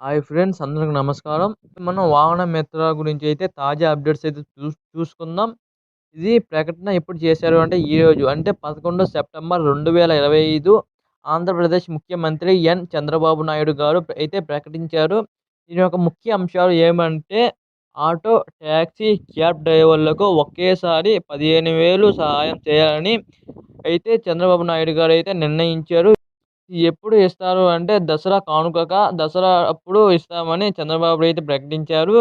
Hi friends అందరికి నమస్కారం. మనం వాహన మిత్ర గురించి అయితే తాజా అప్డేట్స్ అయితే చూ చూసుకుందాం. ఇది ప్రకటన ఎప్పుడు చేశారు అంటే ఈరోజు అంటే పదకొండు సెప్టెంబర్ రెండు వేల ఇరవై ఐదు ఆంధ్రప్రదేశ్ ముఖ్యమంత్రి ఎన్. చంద్రబాబు నాయుడు గారు అయితే ప్రకటించారు. దీని యొక్క ముఖ్య అంశాలు ఏమంటే ఆటో ట్యాక్సీ క్యాబ్ డ్రైవర్లకు ఒకేసారి పదిహేను వేలు సహాయం చేయాలని అయితే చంద్రబాబు నాయుడు గారు అయితే నిర్ణయించారు. ఎప్పుడు ఇస్తారు అంటే దసరా కానుకగా దసరా అప్పుడు ఇస్తామని చంద్రబాబు అయితే ప్రకటించారు.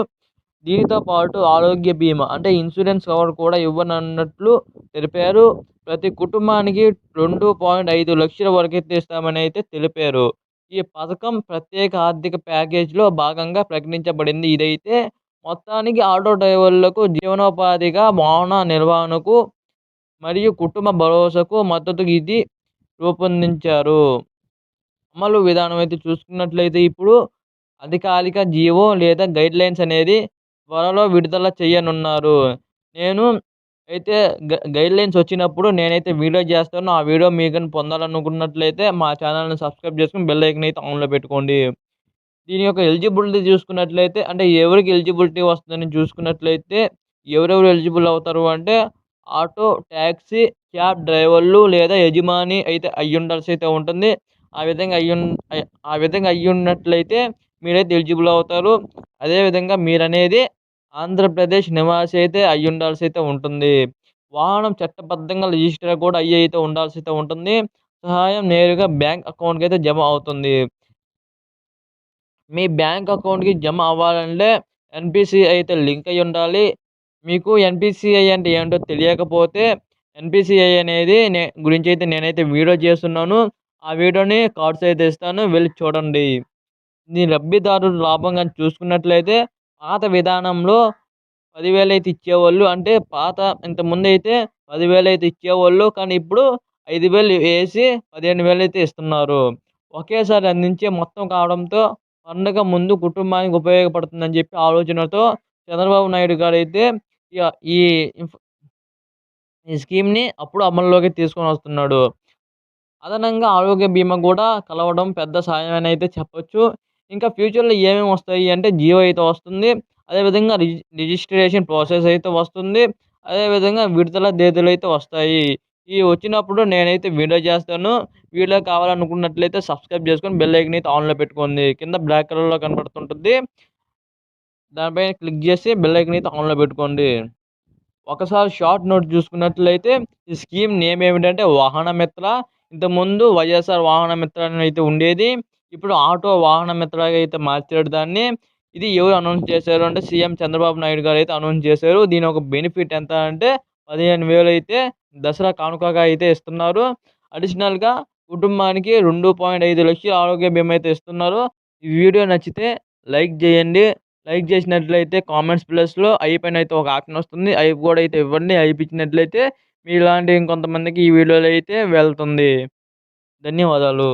దీనితో పాటు ఆరోగ్య బీమా అంటే ఇన్సూరెన్స్ కవర్ కూడా ఇవ్వనన్నట్లు తెలిపారు. ప్రతి కుటుంబానికి రెండు పాయింట్ ఐదు లక్షల వరకు అయితే ఇస్తామని అయితే తెలిపారు. ఈ పథకం ప్రత్యేక ఆర్థిక ప్యాకేజీలో భాగంగా ప్రకటించబడింది. ఇదైతే మొత్తానికి ఆటో డ్రైవర్లకు జీవనోపాధిగా వాహన నిర్వహణకు మరియు కుటుంబ భరోసాకు మద్దతు ఇది రూపొందించారు. అమలు విధానం అయితే చూసుకున్నట్లయితే ఇప్పుడు అధికారిక జీవో లేదా గైడ్లైన్స్ అనేది త్వరలో విడుదల చేయనున్నారు నేను అయితే గైడ్లైన్స్ వచ్చినప్పుడు నేనైతే వీడియో చేస్తాను. ఆ వీడియో మీకు పొందాలనుకున్నట్లయితే మా ఛానల్ని సబ్స్క్రైబ్ చేసుకుని బెల్ ఐకన్ అయితే ఆన్లో పెట్టుకోండి. దీని యొక్క ఎలిజిబిలిటీ చూసుకున్నట్లయితే అంటే ఎవరికి ఎలిజిబిలిటీ వస్తుందని చూసుకున్నట్లయితే ఎవరెవరు ఎలిజిబుల్ అవుతారు అంటే ఆటో ట్యాక్సీ క్యాబ్ డ్రైవర్లు లేదా యజమాని అయితే అయ్యి ఉండాల్సి అయితే ఉంటుంది. ఆ విధంగా అయ్యి ఆ విధంగా అయ్యి ఉన్నట్లయితే మీరైతే ఎలిజిబుల్ అవుతారు. అదేవిధంగా మీరు అనేది ఆంధ్రప్రదేశ్ నివాసి అయితే అయ్యి ఉండాల్సి అయితే ఉంటుంది. వాహనం చట్టబద్ధంగా రిజిస్టర్ కూడా అయ్యి అయితే ఉండాల్సి అయితే ఉంటుంది. సహాయం నేరుగా బ్యాంక్ అకౌంట్కి అయితే జమ అవుతుంది. మీ బ్యాంక్ అకౌంట్కి జమ అవ్వాలంటే ఎన్పిసిఐ అయితే లింక్ అయి ఉండాలి. మీకు ఎన్పిసిఐ అంటే ఏంటో తెలియకపోతే ఎన్పిసిఐ అనేది నే గురించి అయితే నేనైతే వీడియో చేస్తున్నాను. ఆ వీడియోని కార్డ్స్ అయితే ఇస్తాను. వెళ్ళి చూడండి. నీ లబ్ధిదారుడు లాభం కానీ చూసుకున్నట్లయితే పాత విధానంలో పదివేలు అయితే ఇచ్చేవాళ్ళు. అంటే పాత ఇంతకుముందు అయితే పదివేలు అయితే ఇచ్చేవాళ్ళు. కానీ ఇప్పుడు ఐదు వేలు వేసి పదిహేను వేలు అయితే ఇస్తున్నారు. ఒకేసారి అందించే మొత్తం కావడంతో పండుగ ముందు కుటుంబానికి ఉపయోగపడుతుందని చెప్పి ఆలోచనతో చంద్రబాబు నాయుడు గారు అయితే ఈ ఈ స్కీమ్ని అప్పుడు అమల్లోకి తీసుకొని వస్తున్నాడు. అదనంగా ఆరోగ్య బీమా కూడా కలవడం పెద్ద సాయం అయితే చెప్పొచ్చు. ఇంకా ఫ్యూచర్లో ఏమేమి వస్తాయి అంటే జియో అయితే వస్తుంది. అదేవిధంగా రిజి రిజిస్ట్రేషన్ ప్రాసెస్ అయితే వస్తుంది. అదేవిధంగా విడుదల తేదీలు అయితే వస్తాయి. ఈ వచ్చినప్పుడు నేనైతే వీడియో చేస్తాను. వీడియో కావాలనుకున్నట్లయితే సబ్స్క్రైబ్ చేసుకొని బెల్ ఐకన్ అయితే ఆన్లో పెట్టుకోండి. కింద బ్లాక్ కలర్లో కనబడుతుంటుంది. దానిపైన క్లిక్ చేసి బెల్ ఐకన్ అయితే ఆన్లో పెట్టుకోండి. ఒకసారి షార్ట్ నోట్ చూసుకున్నట్లయితే ఈ స్కీమ్ నేమ్ ఏమిటంటే వాహన మిత్ర ఇంతకుముందు వైఎస్ఆర్ వాహన మిత్ర అని అయితే ఉండేది. ఇప్పుడు ఆటో వాహన మిత్రగా అయితే మార్చాడు దాన్ని. ఇది ఎవరు అనౌన్స్ చేశారు అంటే సీఎం చంద్రబాబు నాయుడు గారు అయితే అనౌన్స్ చేశారు. దీని ఒక బెనిఫిట్ ఎంత అంటే పదిహేను వేలు అయితే దసరా కానుకగా అయితే ఇస్తున్నారు. అడిషనల్గా కుటుంబానికి రెండు పాయింట్ ఐదు లక్షల ఆరోగ్య బీమా అయితే ఇస్తున్నారు. ఈ వీడియో నచ్చితే లైక్ చేయండి. లైక్ చేసినట్లయితే కామెంట్స్ ప్లస్లో ఐ పైన అయితే ఒక ఆప్షన్ వస్తుంది. ఐ కూడా అయితే ఇవ్వండి. అయిపించినట్లయితే మీలాంటి ఇంకొంతమందికి ఈ వీడియోలో అయితే వెళ్తుంది. ధన్యవాదాలు.